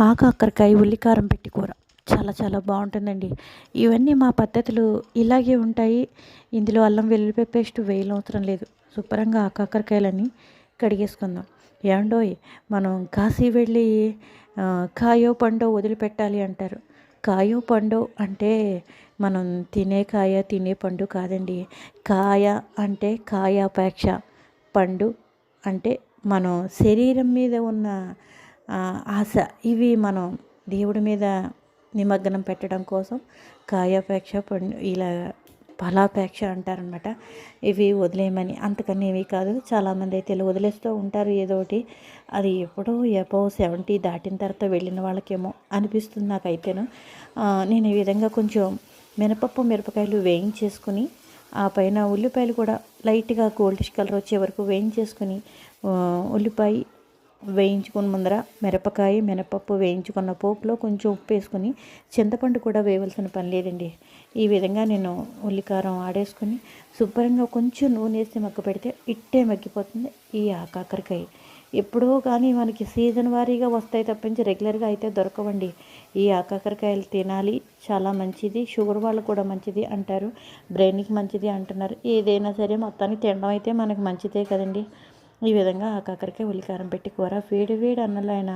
ఆకాకరకాయ ఉల్లికారం పెట్టి కూర. చాలా చాలా బాగుంటుందండి. ఇవన్నీ మా పద్ధతులు ఇలాగే ఉంటాయి. ఇందులో అల్లం వెల్లుల్లిపాయ పేస్ట్ వేయడం అవసరం లేదు. శుభ్రంగా ఆ కాకరకాయలన్నీ కడిగేసుకుందాం. ఏమండోయ్ మనం కాశీ వెళ్ళి కాయో పండో వదిలిపెట్టాలి అంటారు. కాయో పండు అంటే మనం తినే కాయ తినే పండు కాదండి. కాయ అంటే కాయాపేక్ష పండు అంటే మనం శరీరం మీద ఉన్న ఆశ. ఇవి మనం దేవుడి మీద నిమగ్నం పెట్టడం కోసం కాయాపేక్ష పండు ఇలా ఫలాపేక్ష అంటారనమాట ఇవి వదిలేయమని. అంతకన్నా ఇవి కాదు. చాలామంది అయితే ఇలా వదిలేస్తూ ఉంటారు ఏదో ఒకటి. అది ఎప్పుడో ఎపో సెవెంటీ దాటిన తర్వాత వెళ్ళిన వాళ్ళకేమో అనిపిస్తుంది నాకైతేను. నేను ఈ విధంగా కొంచెం మినపప్పు మిరపకాయలు వేయించేసుకుని ఆ పైన ఉల్లిపాయలు కూడా లైట్గా గోల్డిష్ కలర్ వచ్చే వరకు వేయించేసుకుని ఉల్లిపాయ వేయించుకుని ముందర మిరపకాయ మినపప్పు వేయించుకున్న పోపులో కొంచెం ఉప్పు వేసుకొని చింతపండు కూడా వేయవలసిన పని లేదండి. ఈ విధంగా నేను ఉల్లికారం ఆడేసుకొని శుభ్రంగా కొంచెం నూనె వేసి మగ్గ పెడితే ఇట్టే మగ్గిపోతుంది ఈ ఆకాకరకాయ. ఎప్పుడో కానీ మనకి సీజన్ వారీగా వస్తాయి తప్పించి రెగ్యులర్గా అయితే దొరకవండి. ఈ ఆకాకరకాయలు తినాలి చాలా మంచిది షుగర్ వాళ్ళు కూడా మంచిది అంటారు బ్రెయిన్కి మంచిది అంటున్నారు. ఏదైనా సరే మొత్తానికి తినడం అయితే మనకు మంచిదే కదండి. ఈ విధంగా ఆ కాకరకాయ ఉల్లికారం పెట్టి కూర వేడి వేడి అన్నలైన